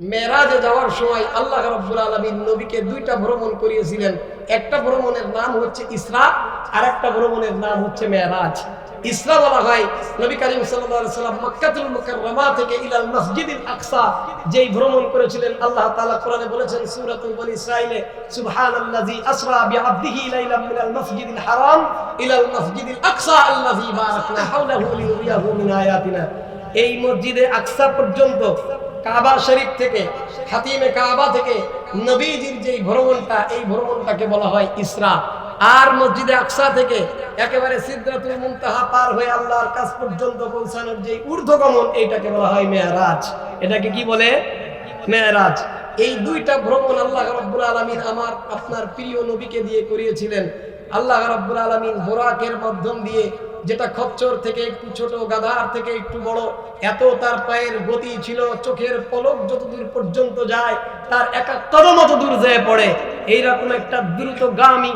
মেরাজে যাওয়ার সময় আল্লাহ রাব্বুল আলামিন নবীকে দুইটা ভ্রমণ করিয়েছিলেন। একটা ভ্রমণের নাম হচ্ছে ইসরা, আর একটা ভ্রমণের নাম হচ্ছে মেরাজ। ইসরা বলা হয় নবী করিম সাল্লাম মক্কাতুল মুকাররমা থেকে ইলাল মসজিদুল আকসা, যেই ভ্রমণ করেছিলেন, আল্লাহ তাআলা কোরআনে বলেছেন, সূরাতুল বনী ইসরাঈলে, সুবহানাল্লাযী আসরা বিআবদিহি লাইলাম মিনাল মসজিদিল হারাম, ইলাল মসজিদিল আকসা আল্লাযী বারাকনা হাওলাহু লিনুরিয়াহু মিন আয়াতিনা। এই মসজিদে আকসা পর্যন্ত কাবা শরীফ থেকে, হাতিমে কাবা থেকে নবীজির যে ভ্রমণটা, এই ভ্রমণটাকে বলা হয় ইসরা। আর মসজিদে আকসা থেকে একেবারে সিদ্ধাতুল মুনতাহা পার হয়ে আল্লাহর কাছ পর্যন্ত পৌঁছানোর যে ঊর্ধ্বগমন, এইটাকে বলা হয় মেয়ারাজ। এটাকে কি বলে? মেয়ারাজ। এই দুইটা ভ্রমণ আল্লাহ রাব্বুল আলামিন আমার, আপনার প্রিয় নবীকে দিয়ে করিয়েছিলেন। আল্লাহ রাব্বুল আলামিন বোরাকের মাধ্যম দিয়ে যেটা খচ্চর থেকে একটু ছোট, গাধার থেকে একটু বড়, এত তার পায়ের গতি ছিল, চোখের পলক যতদূর পর্যন্ত যায় তার একা কদম অত দূর যেয়ে পড়ে। এইরকম একটা দ্রুতগামী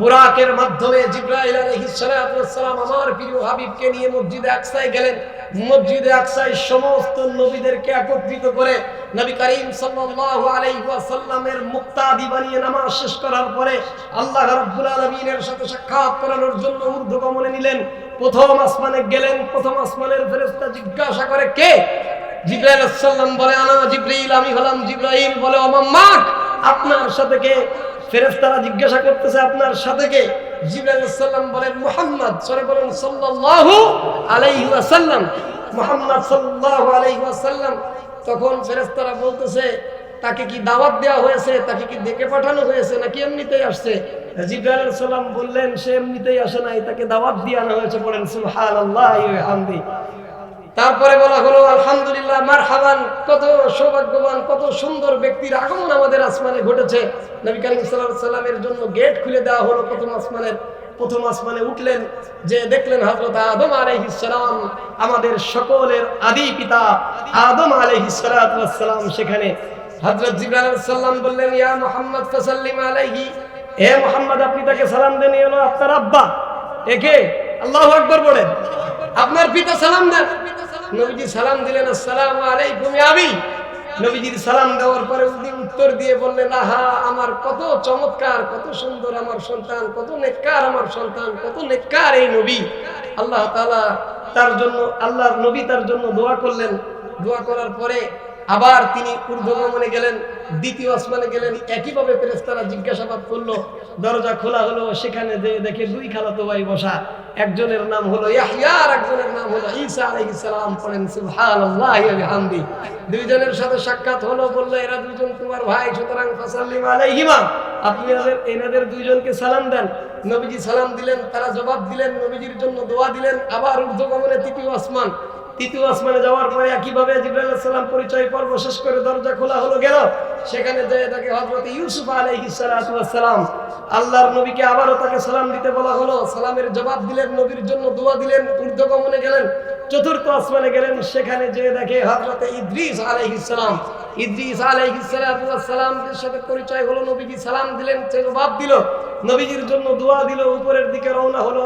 বুরাকের মাধ্যমে জিব্রাইল সালাম আমার প্রিয় হাবিবকে নিয়ে মসজিদে আকসায় গেলেন। মসজিদে আকসায় সমস্ত নবীদেরকে একত্রিত করে নবী করিম সাল্লাল্লাহু আলাইহি ওয়াসাল্লামের মুক্তাদি বানিয়ে নামাজ শেষ করার পরে আল্লাহ রাব্বুল আলামিনের সাথে সাক্ষাৎ করানোর জন্য ঊর্ধ্বগমনে নিলেন। প্রথম আসমানে গেলেন, প্রথম আসমানের ফেরেশতা জিজ্ঞাসা করে, কে? জিব্রাইল সালাম বলে, আনা জিব্রাইল, আমি হলাম জিব্রাইল। বলে অমাম্মাক আপনার সাথে কে? ফেরেশতারা জিজ্ঞাসা করতেছে, আপনার সাথে কে? জিবরাইল সালাম বলেন মুহাম্মদ, সরে বলেন, সাল্লাল্লাহু আলাইহি ওয়াসাল্লাম। মুহাম্মদ সাল্লাল্লাহু আলাইহি ওয়াসাল্লাম তখন ফেরেশতারা বলতেছে, তাকে কি দাওয়াত দেওয়া হয়েছে? তাকে কি ডেকে পাঠানো হয়েছে? নাকি এমনিতেই আসছে? জিবরাইল সালাম বললেন, সে এমনিতেই আসে নাই, তাকে দাওয়াত দিয়ে আনা হয়েছে। বলেন, সুবহানাল্লাহি ওয়া হামদি। তারপরে বলা হলো, আলহামদুলিল্লাহ, মারহাবান, কত সৌভাগ্যবান, কত সুন্দর ব্যক্তির আগমন আমাদের আসমানে ঘটেছে। নবী সাল্লাল্লাহু আলাইহি সাল্লামের জন্য গেট খুলে দেওয়া হলো প্রথম আসমানের, প্রথম আসমানে উঠলেন, যে দেখলেন হযরত আদম আলাইহিস সালাম, আমাদের সকলের আদি পিতা আদম ওয়াস সেখানে। আলাইহিস সালাম বললেন, ইয়া মুহাম্মদ, ফাসাল্লিম আলাইহি। হে মোহাম্মদ, আপনি তাকে সালাম দেন এই হলো আপনার আব্বা। একে আল্লাহ আকবর বলেন। আপনার পিতা সালাম দেন। নবীজি সালাম দিলেন, আসসালাম আলাইকুম আমি নবীজির সালাম দেওয়ার পরে উনি উত্তর দিয়ে বললেন, আহা, আমার কত চমৎকার, কত সুন্দর আমার সন্তান, কত নেককার আমার সন্তান, কত নেককার এই নবী। আল্লাহ তাআলা তার জন্য, আল্লাহর নবী তার জন্য দোয়া করলেন। দোয়া করার পরে আবার তিনি ঊর্ধ্বগমনে গেলেন, দ্বিতীয় আসমানে গেলেন, একইভাবে ফেরেশতারা জিজ্ঞাসাবাদ করল, দরজা খোলা হলো, সেখানে দেখে দুই খালাতো ভাই বসা, একজনের নাম হলো ইয়াহইয়া আর একজনের নাম হলো ঈসা আলাইহিস সালাম, পড়েন সুবহানাল্লাহি ওয়া বিহামদি। দুইজনের সাথে সাক্ষাৎ হলো, বলল, এরা দুইজন তোমার ভাই, সুতরাং ফাসাল্লিম আলাইহিমা, আপনি এনাদের এনাদের দুইজনকে সালাম দেন। নবীজি সালাম দিলেন, তারা জবাব দিলেন, নবীজির জন্য দোয়া দিলেন, আবার ঊর্ধ্বগমনে তৃতীয় আসমান তৃতীয় আসমানে যাওয়ার পরে একইভাবে সালাম পরিচয় পর্ব শেষ করে দরজা খোলা হলো, গেল। সেখানে যেয়ে তাকে হজরত ইউসুফ আলাইহিস সালাতু আল্লাহর নবীকে আবারও তাকে সালাম দিতে বলা হলো। সালামের জবাব দিলেন, নবীর জন্য দোয়া দিলেন, ঊর্ধ্বগমনে গেলেন, চতুর্থ আসমানে গেলেন। সেখানে যেয়ে দেখে হযরত ইদ্রিস আলাইহিস সালাম, ইদ্রিস আলাইহিস সালাতু সাথে পরিচয় হলো। নবীজি সালাম দিলেন, সে জবাব দিল। নবীজির জন্য দোয়া দিল, উপরের দিকে রওনা হলো।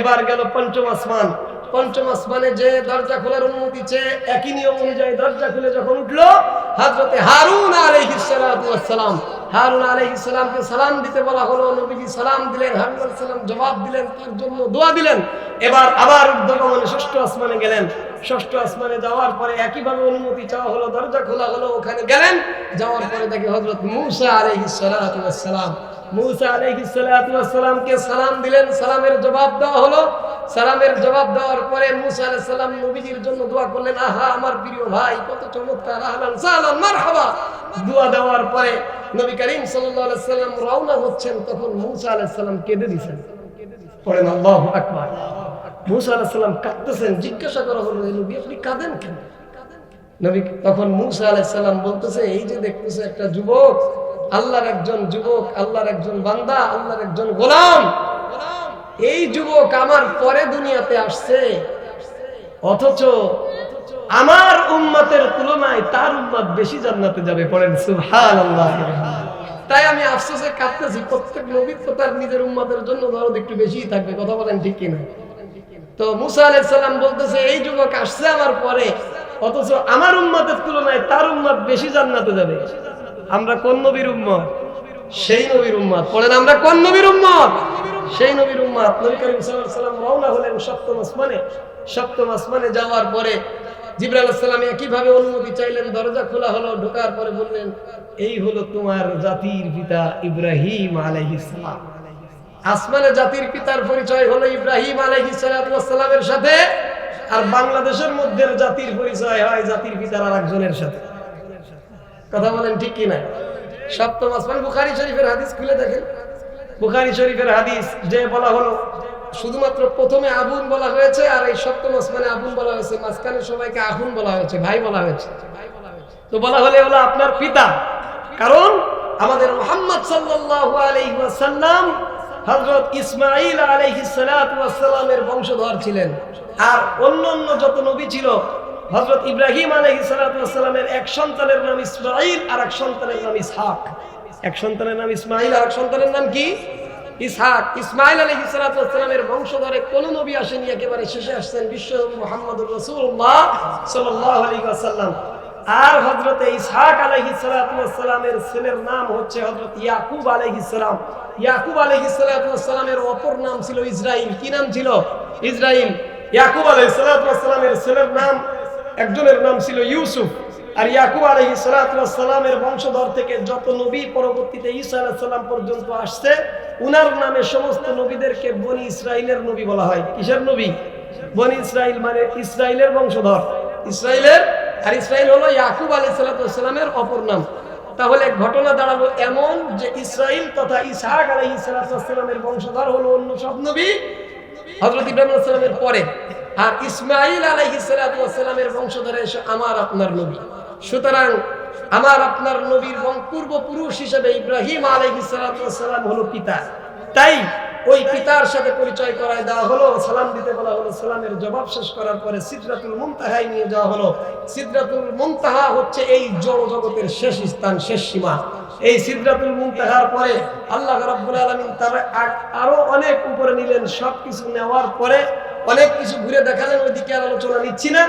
এবার গেল পঞ্চম আসমান। পঞ্চম আসমানে যে দরজা খোলার অনুমতি চেয়ে একই নিয়ম অনুযায়ী দরজা খুলে যখন উঠল হাজরতে হারুন সালাম হারুন আলাইহিস সালামকে সালাম দিতে বলা হলো, নবীজি সালাম দিলেন, হারুন জবাব দিলেন, তার জন্য দোয়া দিলেন। এবার আবার ঊর্ধ্বগমনে ষষ্ঠ আসমানে গেলেন। ষষ্ঠ আসমানে যাওয়ার পরে একইভাবে অনুমতি চাওয়া হলো, দরজা খোলা হলো, ওখানে গেলেন। যাওয়ার পরে দেখি হযরত মূসা সালাম মূসা সালামকে সালাম দিলেন, সালামের জবাব দেওয়া হলো সালামের জবাব দেওয়ার পরে মুসা আলাইহিস সালাম নবীজির জন্য দোয়া করলেন, আহা, আমার প্রিয় ভাই, কত চমৎকার, আহলান সালাম, মারহাবা। দোয়া দেওয়ার পরে নবী করিম সাল্লাল্লাহু আলাইহি সাল্লাম রওনা হচ্ছেন, তখন মুসা আলাইহিস সালাম কেঁদে দিয়েছেন পড়েন, আল্লাহু আকবার। মুসা আলাইহিস সালাম কাঁদতেছেন, জিজ্ঞাসা করা হলো নবী, আপনি কাঁদেন কেন? নবী তখন মুসা আলাইহিস সালাম বলতেছে, এই যে দেখতেছে একটা যুবক, আল্লাহর একজন যুবক, আল্লাহর একজন বান্দা, আল্লাহর একজন গোলাম। এই যুবক আমার পরে দুনিয়াতে আসছে। অথচ আমার উম্মতের তুলনায় তার উম্মত বেশি জান্নাতে যাবে, পড়েন সুবহানাল্লাহ। তাই আমি আফসোসে কাঁদতেছি, প্রত্যেক নবী তো তার নিজের উম্মতের জন্য দরদ একটু বেশিই থাকবে, কথা বলেন ঠিক কিনা? তো মুসা আলাইহিস সালাম বলতেছে, এই যুবক আসছে আমার পরে, অথচ আমার উম্মতের তুলনায় তার উম্মত বেশি জান্নাতে যাবে। আমরা কোন নবীর উম্মত? সেই নবীর উম্মত। পড়েন, আমরা কোন নবীর উম্মত? সেই নবীর উম্মত নবী করিম সাল্লাম রওনা হলেন সপ্তম আসমানে। সপ্তম আসমানে যাওয়ার পরে একইভাবে অনুমতি চাইলেন, দরজা খোলা হলো, ঢোকার পরে বললেন, এই হলো তোমার জাতির পিতা ইব্রাহিম আসমানে জাতির পিতার পরিচয় হলো ইব্রাহিম আলাইহিস সালামের সাথে, আর বাংলাদেশের মধ্যে জাতির পরিচয় হয় জাতির পিতার আর একজনের সাথে। কথা বলেন ঠিক কি না সপ্তম আসমান বুখারী শরীফের হাদিস খুলে দেখেন। বুখারী শরীফের হাদিস যে বলা হলো, শুধুমাত্র প্রথমে আগুন বলা হয়েছে আর এই সপ্তম আসমানে আগুন বলা হয়েছে, মাঝখানে সবাইকে আগুন বলা হয়েছে, ভাই বলা হয়েছে। তো বলা হলে হলো আপনার পিতা। কারণ আমাদের মোহাম্মদ সাল্লাল্লাহু আলাইহি ওয়াসাল্লাম হযরত ইসমাঈল আলাইহিস সালাতু ওয়াসসালামের বংশধর ছিলেন। আর অন্য অন্য যত নবী ছিল, হযরত ইব্রাহিম আলাইহিস সালাতু ওয়াসসালামের এক সন্তানের নাম ইসমাঈল আর এক সন্তানের নাম ইসহাক। এক সন্তানের নাম ইসমাঈল আর এক সন্তানের নাম কি? ইসহাক। ইসমাইল আলাইহিস সালাতু ওয়াসসালামের বংশধরে কোন নবী আসেনি, একেবারে শেষে আসছেন বিশ্ব মুহাম্মদুর রাসূলুল্লাহ সাল্লাল্লাহু আলাইহি ওয়াসাল্লাম। আর হজরতে ইসহাক আলাইহিস সালাতু ছেলের নাম হচ্ছে হজরত ইয়াকুব আলাইহিস সালাম। ইয়াকুব আলাইহিস সালাতু অপর নাম ছিল ইসরাইল। কি নাম ছিল? ইসরাইল। ইয়াকুব আলাইহিস সালাতু ছেলের নাম, একজনের নাম ছিল ইউসুফ। আর ইয়াকুব আলহি সালামের বংশধর থেকে যত নবী পরবর্তীতে আলাহিসাল্লাম পর্যন্ত আসছে, উনার নামে সমস্ত নবীদেরকে বনি ইসরায়েলের নবী বলা হয়। কিসের নবী? বনি ইসরাইল মানে ইসরায়েলের বংশধর। ইসরায়েলের আর ইসরায়েল হলো ইয়াকুব আলহি সালামের অপর নাম। তাহলে ঘটনা দাঁড়াল এমন যে ইসরায়েল তথা ইসহাক আলহি সালামের বংশধর হলো অন্য সব নবী হজরত ইব্রাহিম পরে। আর ইসমাইল আলাইহিসসালামের বংশধরে এসে আমার আপনার নবী। সুতরাং আমার আপনার নবীর পূর্বপুরুষ হিসেবে ইব্রাহিম আলাইহিসসালাম হলো পিতা। তাই ওই পিতার সাথে পরিচয় করায় দেওয়া হলো, সালাম দিতে বলা হলো, সালামের জবাব শেষ করার পরে সিদরাতুল মুনতাহায় নিয়ে যাওয়া হলো। সিদরাতুল মুনতাহা হচ্ছে এই জড় জগতের শেষ স্থান, শেষ সীমা। এই সিদরাতুল মুনতাহার পরে আল্লাহ রাব্বুল আলামিন তার আরও অনেক উপরে নিলেন, সবকিছু নেওয়ার পরে অনেক কিছু ঘুরে দেখালেন, ওইদিকে আর আলোচনা নিচ্ছি না।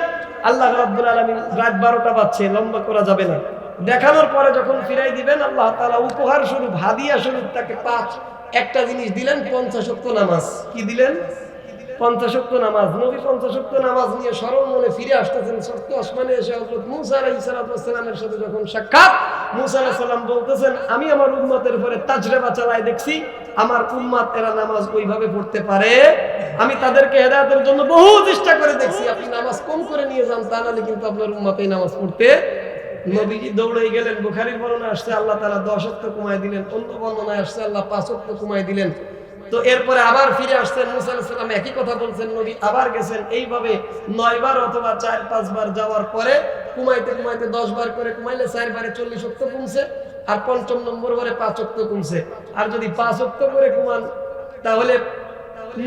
আল্লাহ রাব্বুল আলামিন রাত বারোটা বাজছে, লম্বা করা যাবে না। দেখানোর পরে যখন ফিরাই দিবেন, আল্লাহ তালা উপহার স্বরূপ, হাদিয়া স্বরূপ তাকে পাঁচ, একটা জিনিস দিলেন, পঞ্চাশক্ত নামাজ। কি দিলেন? পঞ্চাশক্ত নামাজ। নবী পঞ্চাশক্ত নামাজ নিয়ে সরল মনে ফিরে আসতেছেন, সত্য আসমানে এসে হজরত মুসা সালামের সাথে যখন সাক্ষাৎ, মুসা আলাইহিস সালাম বলতেছেন, আমি আমার উম্মতের উপরে তাজরেবা চালাই দেখছি, আমার উম্মাত এরা নামাজ ওইভাবে পড়তে পারে আমি তাদেরকে হেদায়েতের জন্য বহু চেষ্টা করে দেখছি। আপনি নামাজ কম করে নিয়ে যান, তা নাহলে কিন্তু আপনার উম্মাত এই নামাজ পড়তে নবীজি দৌড়ে গেলেন, বুখারীর বর্ণনা আসছে, আল্লাহ তাআলা 10 অক্ত কমায় দিলেন, অন্য বর্ণনায় আসছে, আল্লাহ 5 অক্ত কমায় দিলেন। তো এরপরে আবার ফিরে আসছেন, মুসা আলাইহিস সালাম একই কথা বলছেন, নবী আবার গেছেন, এইভাবে নয়বার অথবা চার পাঁচবার যাওয়ার পরে কুমাইতে কুমাইতে দশ বার করে কুমাইলে চারবারে চল্লিশ অক্ত কমছে, আর পঞ্চম নম্বর বারে পাঁচ অক্ত কমছে। আর যদি পাঁচ অক্ত করে কুমান, তাহলে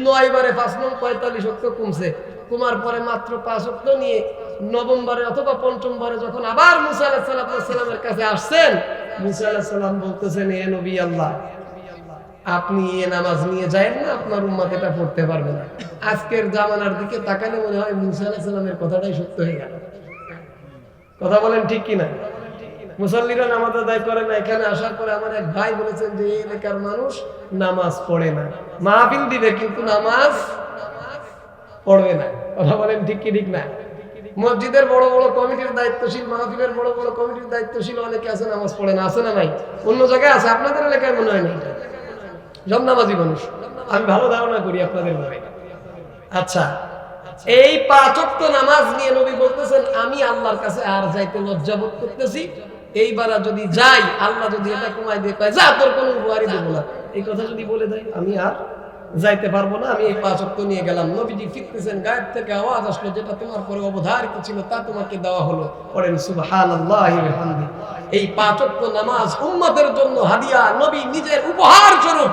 নয় বারে পাঁচ নং পঁয়তাল্লিশ অক্ত কমছে। কুমার পরে মাত্র পাঁচ অক্ত নিয়ে নবমবারে অথবা পঞ্চমবারে যখন আবার মুসা আলাহ কাছে আসছেন, মুসা আলাহ বলতেছেন, এ নবী আল্লাহ, আপনি এ নামাজ নিয়ে যায় না, আপনার উম্মাত এটা পড়তে পারবে না। আজকের জামানার দিকে তাকালে মনে হয় মুসা আলাহ কথাটাই সত্য হয়ে গেল। কথা বলেন ঠিক কিনা? মুসল্লিরা নামাজ আদায় করে না, এখানে আসার পরে আমার এক ভাই বলেছেন যে, এই এলাকার মানুষ নামাজ পড়ে না। মাহফিল দিবে, কিন্তু নামাজ পড়বে না। কথা বলেন ঠিক কি, ঠিক না? মসজিদের বড় বড় কমিটির দায়িত্বশীল, মাহফিলের বড় বড় কমিটির দায়িত্বশীল অনেকে আছে, নামাজ পড়ে না। আছে না নাই? অন্য জায়গায় আছে, আপনাদের এলাকায় মনে হয় না সব নামাজি মানুষ। আমি ভালো ধারণা করি আপনাদের ব্যাপারে আচ্ছা এই পাঁচক্ত নামাজ নিয়ে নবী বলতেছেন, আমি আল্লাহর কাছে আর যাইতে লজ্জা বোধ করতেছি এইবার যদি যাই, আল্লাহ যদি এটা কমাই দিয়ে কয়, যা, তোর কোনো উপহারই দেবো না। এই কথা যদি বলে দেয়, আমি আর যাইতে পারব না। আমি এই পাঁচ অক্ট নিয়ে গেলাম। নবীজি ফিরতেছেন গায়ের থেকে আওয়াজ আসলো, যেটা তোমার পরে অবধারিত ছিল, তা তোমাকে দেওয়া হলো। পড়েন ওয়া এই পাঁচ অক্ট নামাজ উম্মতের জন্য হাদিয়া, নবী নিজের উপহার স্বরূপ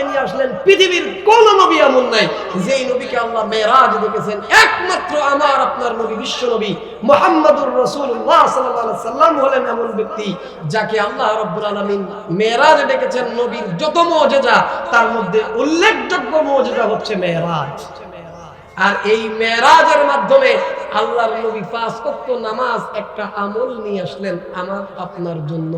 দরবার নিয়ে আসলেন পৃথিবীর কোন নবী এমন নাই, যেই নবীকে আল্লাহ মেরাজ দেখেছেন। একমাত্র আমার, আপনার নবী, বিশ্ব নবী মুহাম্মদুর সাল্লাল্লাহু সাল্লাম হলেন এমন ব্যক্তি, যাকে আল্লাহ রাব্বুল আলামিন মেরাজ ডেকেছেন নবীর যত মুজিজা তার মধ্যে উল্লেখযোগ্য মুজিজা হচ্ছে মেরাজ। আর এই মেরাজের মাধ্যমে আল্লাহর নবী পাঁচ নামাজ একটা আমল নিয়ে আসলেন আমার, আপনার জন্য।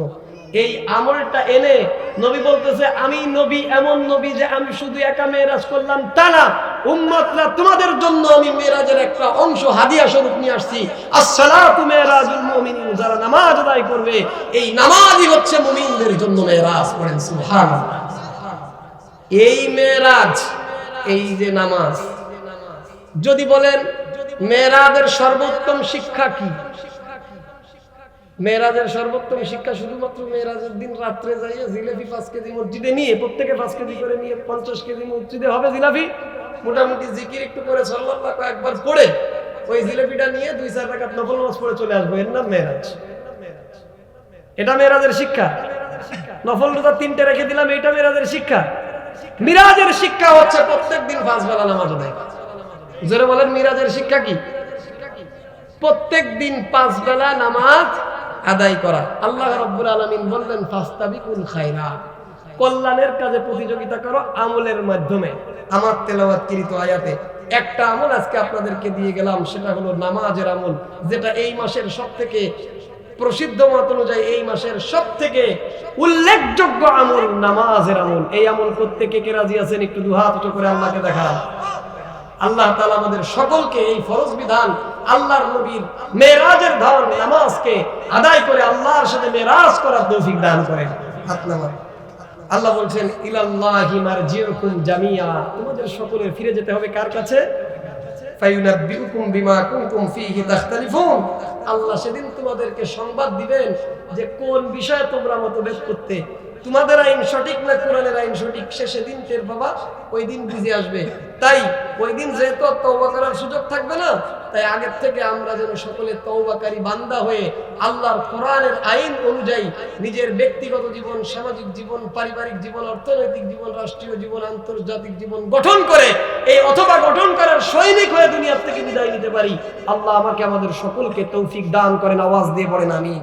এই আমলটা এনে নবী বলতেছে, আমি নবী, এমন নবী যে আমি শুধু একা মেয়েরাজ করলাম তা না। উম্মতরা তোমাদের জন্য আমি মেয়েরাজের একটা অংশ, হাদিয়া স্বরূপ নিয়ে আসছি। আসসালাতু মেয়েরাজুল মুমিনিন, যারা নামাজ আদায় করবে, এই নামাজই হচ্ছে মুমিনদের জন্য মেয়েরাজ পড়েন সুবহানাল্লাহ। এই মেয়েরাজ, এই যে নামাজ, যদি বলেন, মেয়েরাজের সর্বোত্তম শিক্ষা কি? মেয়েরাজের সর্বোত্তম শিক্ষা শুধুমাত্র মেয়েরাজের দিন রাত্রে যাইয়ে জিলেপি পাঁচ কেজি মসজিদে নিয়ে, প্রত্যেকে পাঁচ কেজি করে নিয়ে পঞ্চাশ কেজি মসজিদে হবে জিলাপি? মোটামুটি জিকির একটু করে সাল্লাহ একবার পড়ে, ওই জিলেপিটা নিয়ে দুই চার টাকা নফল নামাজ পড়ে চলে আসব। এর নাম মেয়েরাজ। এটা মেয়েরাজের শিক্ষা। নফল রোজা তিনটে রেখে দিলাম এটা মেয়েরাজের শিক্ষা। মিরাজের শিক্ষা হচ্ছে প্রত্যেক দিন পাঁচ বেলা নামাজ আদায় জোরে বলেন, মিরাজের শিক্ষা কি? প্রত্যেক দিন পাঁচ বেলা নামাজ আদায় করা। আল্লাহ রব্বুল আলমিন বললেন, ফাস্তাবিকুল খায়রা। কল্যাণের কাজে প্রতিযোগিতা করো আমলের মাধ্যমে। আমার তেলাওয়াতকৃত আয়াতে একটা আমল আজকে আপনাদেরকে দিয়ে গেলাম, সেটা হলো নামাজের আমল, যেটা এই মাসের সব থেকে প্রসিদ্ধ মত অনুযায়ী এই মাসের সব থেকে উল্লেখযোগ্য আমল নামাজের আমল। এই আমল করতে কে কে রাজি আছেন? একটু দুহাত করে আল্লাহকে দেখান। আল্লাহ তাআলা আমাদের সকলকে এই ফরজ বিধান, আল্লাহর নবীর মেরাজের ধারণ নামাজকে আদায় করে আল্লাহর সাথে মেরাজ করার তৌফিক দান নামান। আল্লাহ বলছেন জামিয়া। তোমাদের ফিরে যেতে হবে কার কাছে? বিমা তাখতালিফুন। আল্লাহ সেদিন তোমাদেরকে সংবাদ দিবেন যে কোন বিষয়ে তোমরা মতভেদ করতে তোমাদের আইন সঠিক না কোরআনের আইন সঠিক? সে সেদিন টের বাবা ওই দিন বুঝে আসবে। তাই ওই দিন যেহেতু তওবা করার সুযোগ থাকবে না, তাই আগের থেকে আমরা যেন সকলে তওবাকারী বান্দা হয়ে আল্লাহর কোরআনের আইন অনুযায়ী নিজের ব্যক্তিগত জীবন, সামাজিক জীবন, পারিবারিক জীবন, অর্থনৈতিক জীবন, রাষ্ট্রীয় জীবন, আন্তর্জাতিক জীবন গঠন করে, এই অথবা গঠন করার সৈনিক হয়ে দুনিয়ার থেকে বিদায় নিতে পারি। আল্লাহ আমাকে আমাদের সকলকে তৌফিক দান করেন, আওয়াজ দিয়ে পড়েন আমিন।